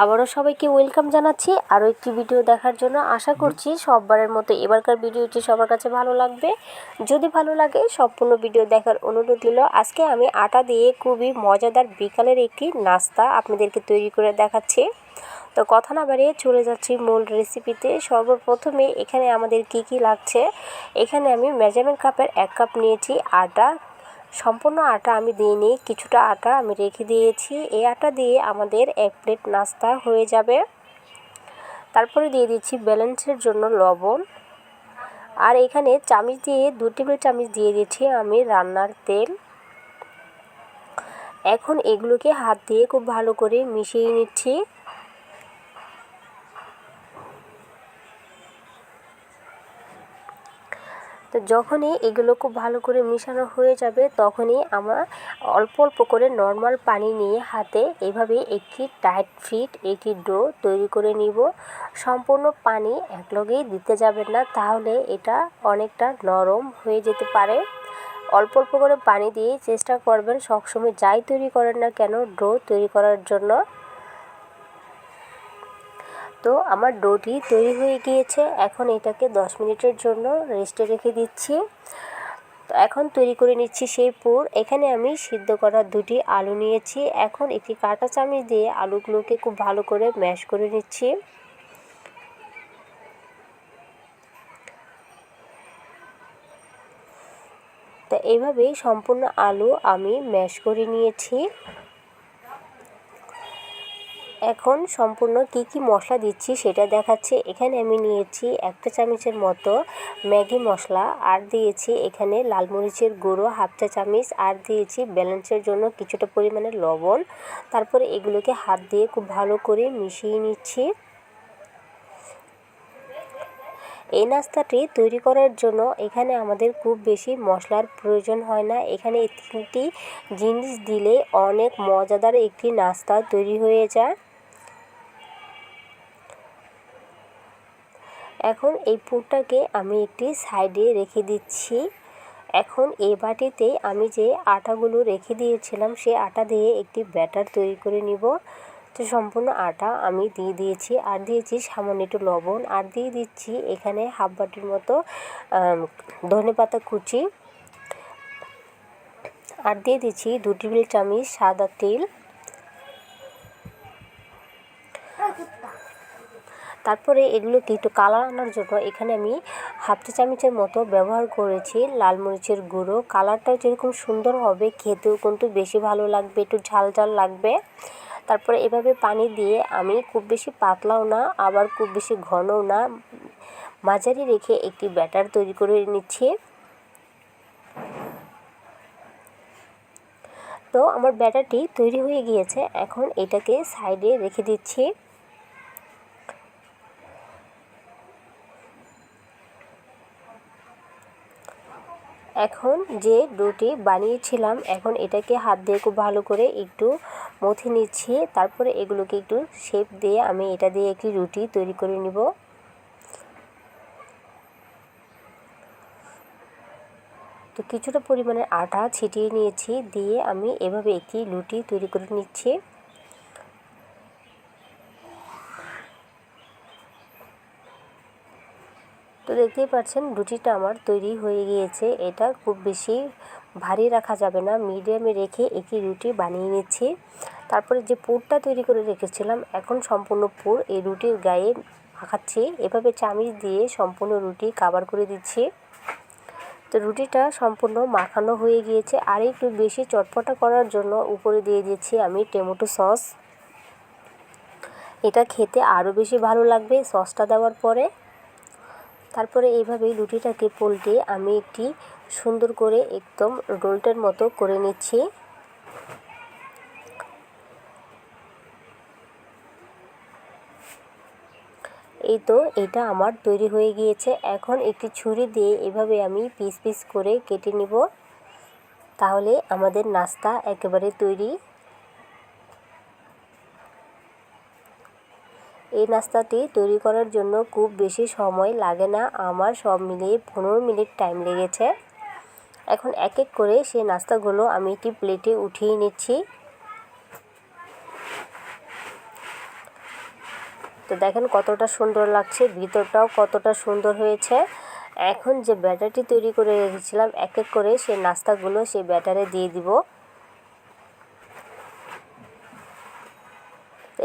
আবারও সবাইকে ওয়েলকাম জানাচ্ছি। আরও একটি ভিডিও দেখার জন্য আশা করছি সববারের মতো এবারকার ভিডিওটি সবার কাছে ভালো লাগবে। যদি ভালো লাগে, সম্পূর্ণ ভিডিও দেখার অনুরোধ দিল আজকে আমি আটা দিয়ে খুবই মজাদার বিকালের একটি নাস্তা আপনাদেরকে তৈরি করে দেখাচ্ছি। তো কথা না বাড়িয়ে চলে যাচ্ছি মূল রেসিপিতে সর্বপ্রথমে এখানে আমাদের কি কি লাগছে? এখানে আমি মেজারমেন্ট কাপের এক কাপ নিয়েছি আটা সম্পূর্ণ আটা আমি দিইনি, কিছুটা আটা আমি রেখে দিয়েছি। এই আটা দিয়ে আমাদের এক প্লেট নাস্তা হয়ে যাবে। তারপরে দিয়ে দিচ্ছি ব্যালেন্সের জন্য লবণ। আর এখানে চামচ দিয়ে, দু টেবিল চামচ দিয়ে দিচ্ছি আমি রান্নার তেল। এখন এগুলোকে হাত দিয়ে খুব ভালো করে মিশিয়ে নিচ্ছি। তো যখনই এগুলো খুব ভালো করে মিশানো হয়ে যাবে, তখনই আমার অল্প অল্প করে নর্মাল পানি নিয়ে হাতে এভাবে একটি টাইট ফিট একটি ডো তৈরি করে নিব। সম্পূর্ণ পানি একলগেই দিতে যাবেন না, তাহলে এটা অনেকটা নরম হয়ে যেতে পারে। অল্প অল্প করে পানি দিয়ে চেষ্টা করবেন সবসময় যাই তৈরি করেন না কেন ডো তৈরি করার জন্য। তো আমার ডোটি তৈরি হয়ে গিয়েছে। এখন এটাকে দশ মিনিটের জন্য রেস্টে রেখে দিচ্ছি। তো এখন তৈরি করে নিচ্ছি সেই পুর। এখানে আমি সিদ্ধ করা দুটি আলু নিয়েছি। এখন একটি কাঁটা চামচ দিয়ে আলুগুলোকে খুব ভালো করে ম্যাশ করে নিচ্ছি। তো এইভাবেই সম্পূর্ণ আলু আমি ম্যাশ করে নিয়েছি। এখন সম্পূর্ণ কি কি মশলা দিচ্ছি সেটা দেখাচ্ছি। এখানে আমি নিয়েছি একটা চামচের মতো ম্যাগি মশলা, আর দিয়েছি এখানে লাল মরিচের গুঁড়ো হাফ চা চামচ, আর দিয়েছি ব্যালেন্সের জন্য কিছুটা পরিমাণে লবণ। তারপরে এগুলোকে হাত দিয়ে খুব ভালো করে মিশিয়ে নিচ্ছি। এই নাস্তাটি তৈরি করার জন্য এখানে আমাদের খুব বেশি মশলার প্রয়োজন হয় না। এখানে তিনটি জিনিস দিলে অনেক মজাদার একটি নাস্তা তৈরি হয়ে যায়। এখন এই পুরটাকে আমি একটি সাইডে রেখে দিচ্ছি। এখন এই বাটিতে আমি যে আটাগুলো রেখে দিয়েছিলাম, সে আটা দিয়ে একটি ব্যাটার তৈরি করে নিব। তো সম্পূর্ণ আটা আমি দিয়ে দিয়েছি। আর দিয়েছি সামান্য একটু লবণ। আর দিয়ে দিচ্ছি এখানে হাফ বাটির মতো ধনে পাতা কুচি। আর দিয়ে দিচ্ছি দু টেবিল চামচ সাদা তেল। তারপরে এগুলোকে একটু কালার আনার জন্য এখানে আমি হাফ চা চামচের মতো ব্যবহার করেছি। লাল মরিচের গুঁড়ো। কালারটাও যেরকম সুন্দর হবে, খেতেও কিন্তু বেশি ভালো লাগবে, একটু ঝাল ঝাল লাগবে। তারপরে এভাবে পানি দিয়ে আমি খুব বেশি পাতলাও না, আবার খুব বেশি ঘনও না, মাঝারি রেখে একটি ব্যাটার তৈরি করে নিচ্ছি। তো আমার ব্যাটারটি তৈরি হয়ে গিয়েছে, এখন এটাকে সাইডে রেখে দিচ্ছি। এখন যে ডোটি বানিয়েছিলাম, এখন এটাকে হাত দিয়ে খুব ভালো করে একটু মথে নিচ্ছি। তারপরে এগুলোকে একটু শেপ দিয়ে আমি এটা দিয়ে একটি রুটি তৈরি করে নিব। তো কিছুটা পরিমাণের আটা ছিটিয়ে নিয়েছি, দিয়ে আমি এভাবে একটি রুটি তৈরি করে নিচ্ছি। তো দেখতেই পাচ্ছেন, রুটিটা আমার তৈরি হয়ে গিয়েছে। এটা খুব বেশি ভারী রাখা যাবে না, মিডিয়ামে রেখে একটি রুটি বানিয়ে নিচ্ছি। তারপরে যে পুরটা তৈরি করে রেখেছিলাম, এখন সম্পূর্ণ পুর এই রুটির গায়ে মাখাচ্ছি এভাবে চামিচ দিয়ে সম্পূর্ণ রুটি কাবার করে দিচ্ছি। তো রুটিটা সম্পূর্ণ মাখানো হয়ে গিয়েছে। আর একটু বেশি চটপটা করার জন্য উপরে দিয়ে দিচ্ছি আমি টমেটো সস। এটা খেতে আরও বেশি ভালো লাগবে সসটা দেওয়ার পরে। তারপরে এইভাবে রুটিটাকে পোল্টে আমি একটি সুন্দর করে একদম রোলটের মতো করে নিচ্ছি। এই তো এটা আমার তৈরি হয়ে গিয়েছে। এখন একটি ছুরি দিয়ে এভাবে আমি পিস পিস করে কেটে নিব। তাহলে আমাদের নাস্তা একেবারে তৈরি। এই নাস্তাটি তৈরি করার জন্য খুব বেশি সময় লাগে না। আমার সব মিলিয়ে পনেরো মিনিট টাইম লেগেছে। এখন এক এক করে সেই নাস্তাগুলো আমি একটি প্লেটে উঠিয়ে নিচ্ছি। তো দেখেন কতটা সুন্দর লাগছে, ভিতরটাও কতটা সুন্দর হয়েছে। এখন যে ব্যাটারটি তৈরি করে রেখেছিলাম, এক এক করে সেই নাস্তাগুলো সেই ব্যাটারে দিয়ে দিব।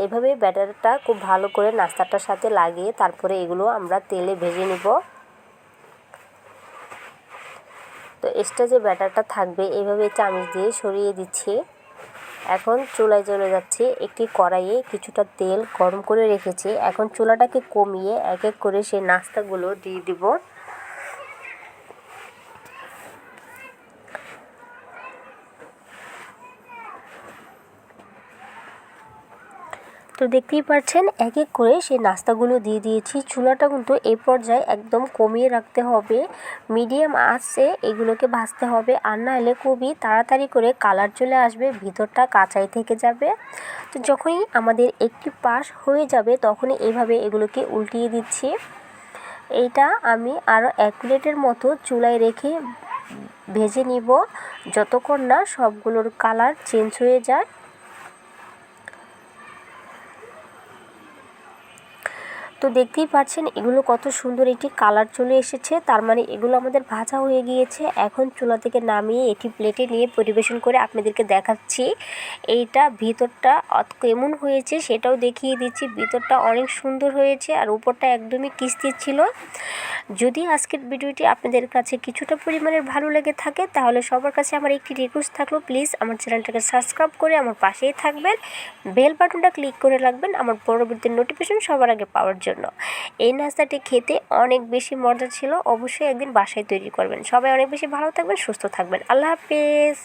এইভাবে ব্যাটারটা খুব ভালো করে নাস্তাটার সাথে লাগিয়ে তারপরে এগুলো আমরা তেলে ভেজে নিব। তো এক্সট্রা যে ব্যাটারটা থাকবে, এইভাবে চামচ দিয়ে সরিয়ে দিচ্ছি। এখন চুলায় চলে যাচ্ছি, একটি কড়াইয়ে কিছুটা তেল গরম করে রেখেছি। এখন চুলাটাকে কমিয়ে এক এক করে সেই নাস্তাগুলো দিয়ে দিব। তো দেখতেই পাচ্ছেন এক এক করে সেই নাস্তাগুলো দিয়ে দিয়েছি। চুলাটা কিন্তু এই পর্যায়ে একদম কমিয়ে রাখতে হবে। মিডিয়াম আঁচে এগুলোকে ভাজতে হবে। আর না হলে খুবই তাড়াতাড়ি করে কালার চলে আসবে, ভিতরটা কাঁচাই থেকে যাবে। তো যখনই আমাদের একটি পাশ হয়ে যাবে, তখনই এইভাবে এগুলোকে উল্টিয়ে দিচ্ছি। এইটা আমি আরও এক প্লেটের মতো চুলায় রেখে ভেজে নিব। যতক্ষণ না সবগুলোর কালার চেঞ্জ হয়ে যায়। তো দেখতেই পাচ্ছেন, এগুলো কত সুন্দর একটি কালার চলে এসেছে। তার মানে এগুলো আমাদের ভাজা হয়ে গিয়েছে। এখন চুলা থেকে নামিয়ে এটি প্লেটে নিয়ে পরিবেশন করে আপনাদেরকে দেখাচ্ছি। এইটা ভিতরটা কেমন হয়েছে সেটাও দেখিয়ে দিচ্ছি। ভিতরটা অনেক সুন্দর হয়েছে আর উপরটা একদমই কিস্তি ছিল। যদি আজকের ভিডিওটি আপনাদের কাছে কিছুটা পরিমাণের ভালো লেগে থাকে, তাহলে সবার কাছে আমার একটি রিকোয়েস্ট থাকল প্লিজ আমার চ্যানেলটাকে সাবস্ক্রাইব করে আমার পাশেই থাকবেন। বেল বাটনটা ক্লিক করে রাখবেন। আমার পরবর্তী নোটিফিকেশন সবার আগে পাওয়ার জন্য। এই নাস্তাটি খেতে অনেক বেশি মজা ছিল। অবশ্যই একদিন বাসায় তৈরি করবেন। সবাই অনেক বেশি ভালো থাকবেন, সুস্থ থাকবেন। আল্লাহ হাফেজ।